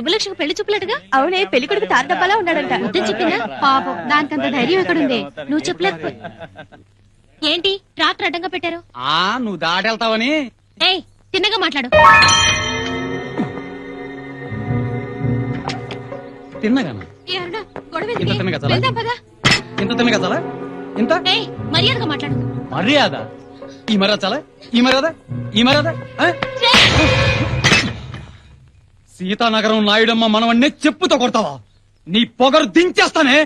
శుభలక్ష్మి పెళ్ళి చూపులట్టుగా అవునే పెళ్ళి కొడుకు తార డబ్బాలా ఉన్నాడంట. వద్దని చెప్పిందా పాపం దానికంత ధైర్యం ఎక్కడుంది? నువ్వు చెప్పలేకపో. ఏంటి? ట్రాక్టర్ అడ్డంగా పెట్టారు? ఆ నువ్వు దాటెళ్తావని. ఏయ్ తిన్నగా మాట్లాడు. తిన్నగాను? ఏ అరుణ, గొడవ ఇంత ఎందుకే? తిన్నగా చాలా? వెళ్దాం పదా. ఇంత తిన్నగా చాలా ఇంత? ఏయ్ మర్యాదగా మాట్లాడు. మర్యాద? ఈ మర్యాద చాలా ఈ మర్యాద? ఈ మర్యాద? ఆ? సీతానగరం నాయుడమ్మ మనవన్నే చెప్పుతో కొడతావా నీ పొగరు దించేస్తానే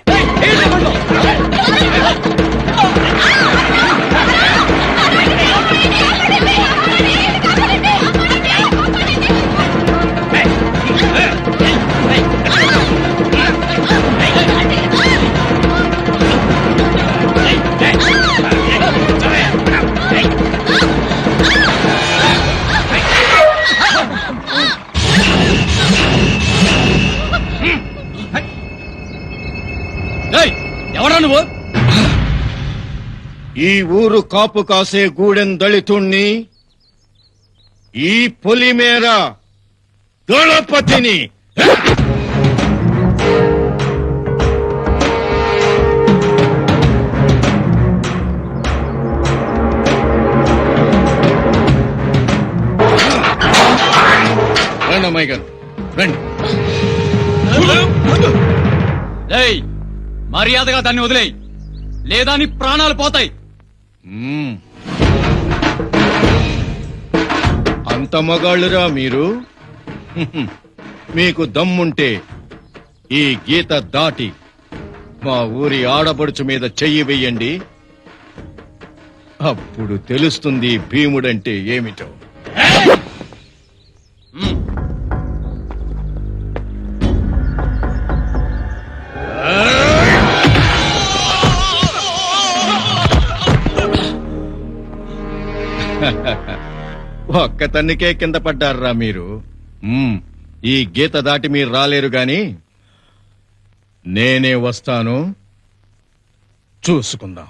ఊరు కాపు కాసే గూడెం దళితుణ్ణి ఈ పొలిమేర దళపతిని. రండి అమ్మాయి గారు రండి. ఏయ్ మర్యాదగా దాన్ని వదిలేయ్. లేదా నీ ప్రాణాలు పోతాయి. అంత మగాళ్ళురా మీరు? మీకు దమ్ముంటే ఈ గీత దాటి మా ఊరి ఆడపడుచు మీద చెయ్యి వెయ్యండి. అప్పుడు తెలుస్తుంది భీముడంటే ఏమిటో. ఒక్క తన్నికే కింద పడ్డారా మీరు. మ్మ్. ఈ గీత దాటి మీరు రాలేరు గాని నేనే వస్తాను. చూసుకుందాం.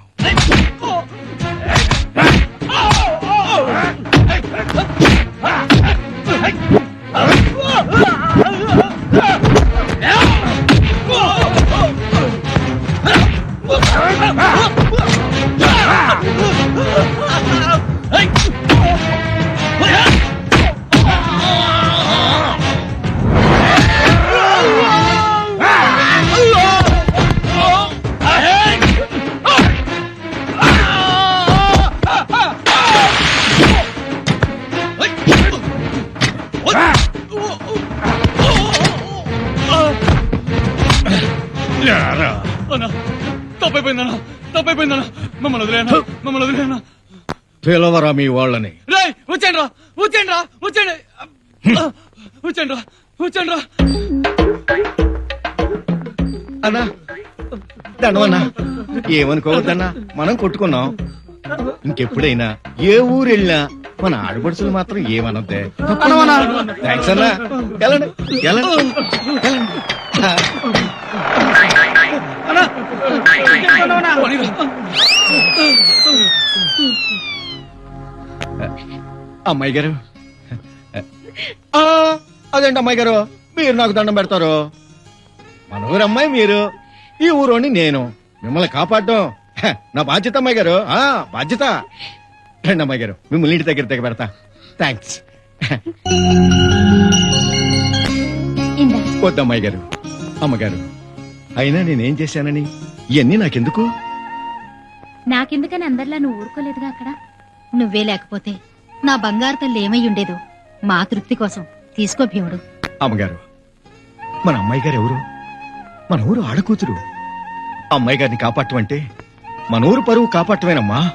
పిలవరా మీ వాళ్ళని. రా రా రా వచ్చేయండి. రా అన్నా దండవన్నా ఏమనుకోవద్దన్నా మనం కొట్టుకున్నాం. ఇంకెప్పుడైనా ఏ ఊరు వెళ్ళినా మన ఆడపడుచులు మాత్రం ఏమనొద్దే. థ్యాంక్స్ అన్నా. వెళ్ళండి వెళ్ళండి. వెళ్ళండి. అమ్మాయి గారు. ఆ, అదేంటి అమ్మాయి గారు? మీరు నాకు దండం పెడతారు. మన ఊరు అమ్మాయి మీరు. ఈ ఊరోని నేను. మిమ్మల్ని కాపాడడం. హ, నా బాధ్యత అమ్మాయి గారు. ఆ బాధ్యత. రండి అమ్మాయి గారు. మిమ్మల్ని ఇంటి దగ్గర దగ్గర పెడతా. థ్యాంక్స్ ఇందా. వద్దు అమ్మాయి గారు. అమ్మగారు. అయినా నేనేం చేశానని? ఇవన్నీ నాకెందుకు? నాకెందుకని అందరిలా నువ్వు ఊరుకోలేదుగా అక్కడ? నువ్వే లేకపోతే. నా బంగారు తల్లి ఏమై ఉండేదో మా తృప్తి కోసం తీసుకో భీముడు. అమ్మగారు మన అమ్మాయి గారు ఎవరు? మన ఊరు ఆడకూతురు. అమ్మాయి గారిని కాపాడటమంటే మన ఊరు పరువు కాపాడటమేనమ్మా.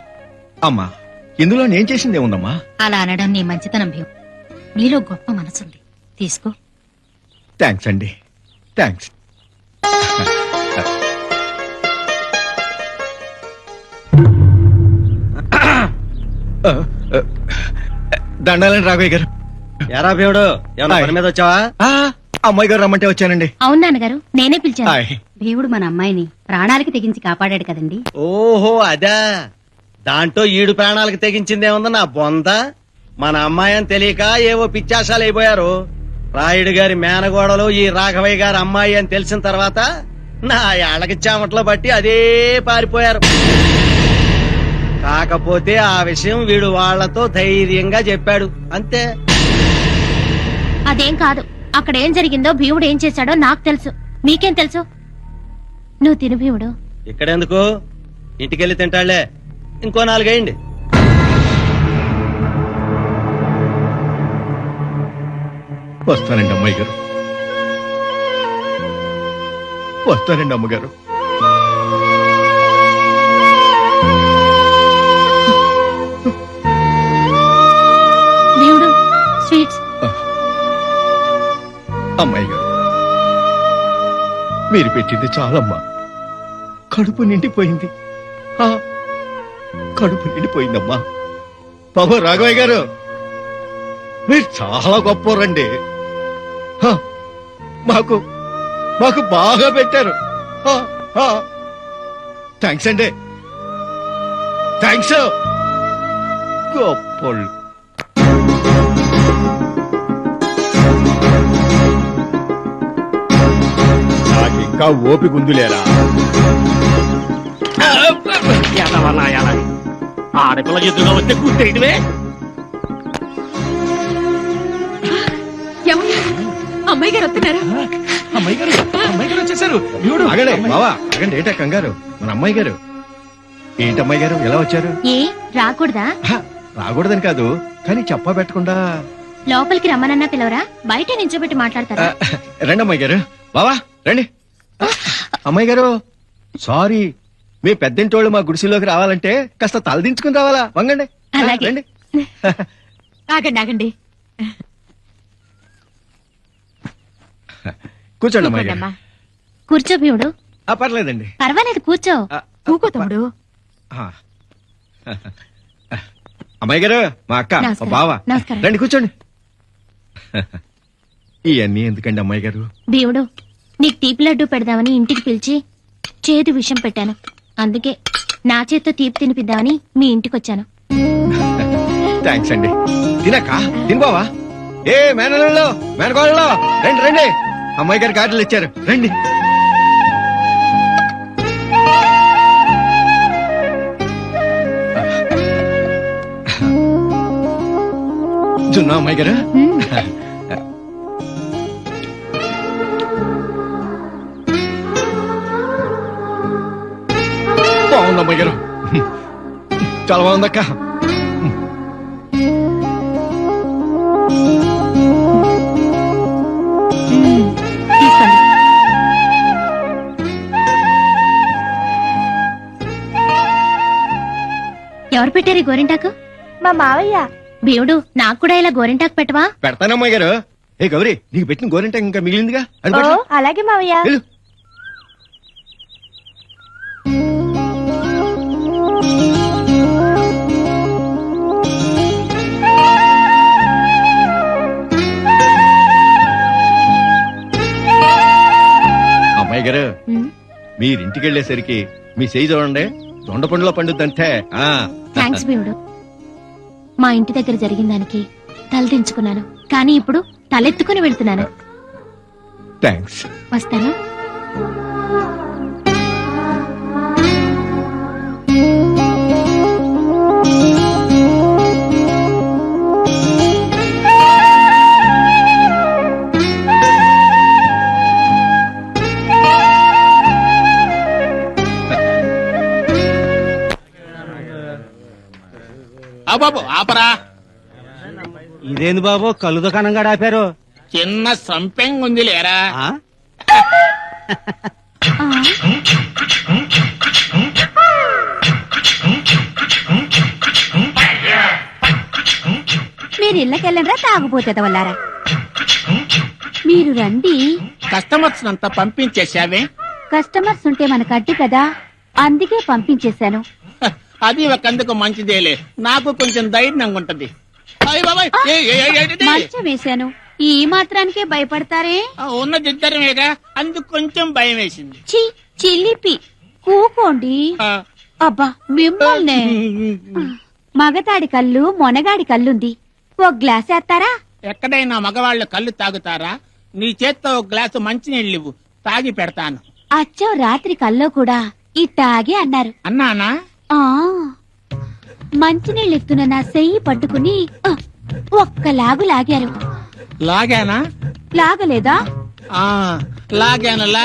అమ్మా ఇందులో నేను చేసిందే ఉందమ్మా అలా అనడం నీ మంచితనం భీము. నీలో గొప్ప మనసుంది. తీసుకో. థ్యాంక్స్ అండి. థ్యాంక్స్ దండాలండి రాఘవయ్య గారు. ఎరా భీముడు ఏమన్నా హాయ్. పని మీద వచ్చావా? ఆ, అమ్మాయి గారు రమ్మంటే వచ్చానండి. అవును నాన్నగారు నేనే పిలిచాను. హాయ్. భీముడు మన అమ్మాయిని ప్రాణాలకి తెగించి కాపాడాడు కదండి. ఓహో అదా. దాంట్లో ఈడు ప్రాణాలకు తెగించిందేముంది నా బొంద. మన అమ్మాయి అని తెలియక ఏవో పిచ్చాసాలు అయిపోయారు. రాయుడు గారి మేనగోడలు ఈ రాఘవయ్య గారి అమ్మాయి అని తెలిసిన తర్వాత నా ఏళ్ళకి చెమట్లో బట్టి అదే పారిపోయారు. కాకపోతే ఆ విషయం వీడు వాళ్ళతో ధైర్యంగా చెప్పాడు. అంతే. అదేం కాదు. అక్కడ ఏం జరిగిందో భీముడు ఏం చేశాడో నాకు తెలుసు. మీకేం తెలుసు? నువ్వు తిను భీముడు. ఇక్కడెందుకు? ఇంటికెళ్ళి తింటాళ్ళే. ఇంకో నాలుగేయండి. వస్తానండి అమ్మాయి గారు. వస్తానండి అమ్మగారు. అమ్మాయి గారు మీరు పెట్టింది చాలమ్మా. కడుపు నిండిపోయింది. కడుపు నిండిపోయిందమ్మా. బాబు రాఘవయ్య గారు మీరు చాలా గొప్పవారండి. హ, మాకు మాకు బాగా పెట్టారు. థ్యాంక్స్ అండి. థ్యాంక్స్. గొప్పళ్ళు ఇంకా ఓపిక ఉందిలేరా? ఎదవన్నా ఎలా ఆడపిల్ల ఎదురుగా వస్తే కూర్చేయటమే అమ్మాయి గారు వస్తున్నారా? అమ్మాయి గారు అమ్మాయి గారు వచ్చేసారు. దేవుడు అగడే బావా అగండి ఏంటా కంగారు? మన అమ్మాయి గారు. ఏంటి అమ్మాయి గారు ఎలా వచ్చారు? ఏ రాకూడదా? రాకూడదని కాదు కానీ చెప్పా పెట్టకుండా. లోపలికి రమ్మనన్నా పిలవరా? బయట నించోబెట్టి మాట్లాడతారా? రండి అమ్మాయి గారు బావా రండి. అమ్మాయి గారు సారీ. మీ పెద్దింటోళ్ళు మా గుడిసెలోకి రావాలంటే కాస్త తలదించుకుని రావాలా? వంగండి. అలాగే. రండి. ఆగండి ఆగండి. కూర్చోండి అమ్మాయి గారు. కూర్చో భీముడు. ఆ, పర్లేదండి. పర్వాలేదు కూర్చో. ఆ, కూకో తమ్ముడు. ఆ. అమ్మాయి గారు మా అక్క మా నమస్కారం. బావ. నమస్కారం. రండి కూర్చోండి. ఇవన్నీ ఎందుకండి అమ్మాయి గారు? భీముడు నీకు తీపి లడ్డు పెడదామని ఇంటికి పిలిచి చేదు విషం పెట్టాను. అందుకే నా చేత్తో తీపి తినిపిద్దామని మీ ఇంటికి వచ్చాను. థ్యాంక్స్ అండి. తినక్క? తిను బావా ఏ మేనల్లో మేనకోళ్ళలో రండి రండి. అమ్మాయి గారు కార్డులు ఇచ్చారు. రండి. జున్నా అమ్మాయి గారు. చాలా బాగుందక్క ఎవరు పెట్టారు ఈ గోరింటాకు? మా మావయ్య. భీముడు నాకు కూడా ఇలా గోరింటాకు పెట్టవా? పెడతాను అమ్మాయి గారు. ఏ గౌరీ నీకు పెట్టిన గోరింట ఇంకా మిగిలిందిగా? అది ఓ పట్ల అలాగే మావయ్య. వెళ్ళు. అమ్మాయి గారు. మీరింటికి వెళ్ళేసరికి మీ చేయి చూడండి. దొండ పండులో పండుద్దంటే థ్యాంక్స్ మా ఇంటి దగ్గర జరిగిన దానికి తలదించుకున్నాను కానీ ఇప్పుడు తలెత్తుకుని వెళ్తున్నాను. థ్యాంక్స్ వస్తాను బాబు ఆపరా. ఇదేంది బాబు? కళ్ళు దుకాణంగా ఆపారు. చిన్న సంపెంగ్ ఉంది లేరా? ఆ, మీరు ఇళ్ళకెళ్ళరా తాగుపోతే వల్లారా మీరు రండి. కస్టమర్స్ అంతా పంపించేశావే? కస్టమర్స్ ఉంటే మనకు అడ్డు కదా. అందుకే పంపించేశాను. అది ఒకందుకు మంచిదేలే. నాకు కొంచెం ధైర్యంగా ఉంటది. అయ్ బాబాయ్, ఏ, ఏ, ఏ, ఏంటిది? మంచం వేశాను. ఈ మాత్రానికే భయపడతారే? ఆ, ఉన్నది ఇద్దరమేగా. అందుకు కొంచెం భయం వేసింది. చి చిల్లిపి. కూకోండి ఆ, అబ్బా మిమ్మల్నే. మగతాడి కళ్ళు మొనగాడి కళ్ళుంది. ఓ గ్లాస్ వేస్తారా? ఎక్కడైనా మగవాళ్ళు కళ్ళు తాగుతారా? నీ చేత్తో ఒక గ్లాసు మంచినీళ్ళు ఇవ్వు. తాగి పెడతాను. అచ్చం రాత్రి కల్లో కూడా ఇట్టాగే అన్నారు. అన్నానా? మంచినీళ్ళెత్తున నా సెయ్యి పట్టుకుని ఒక్క లాగు లాగారు. లాగానా? లాగలేదా? లాగాను లా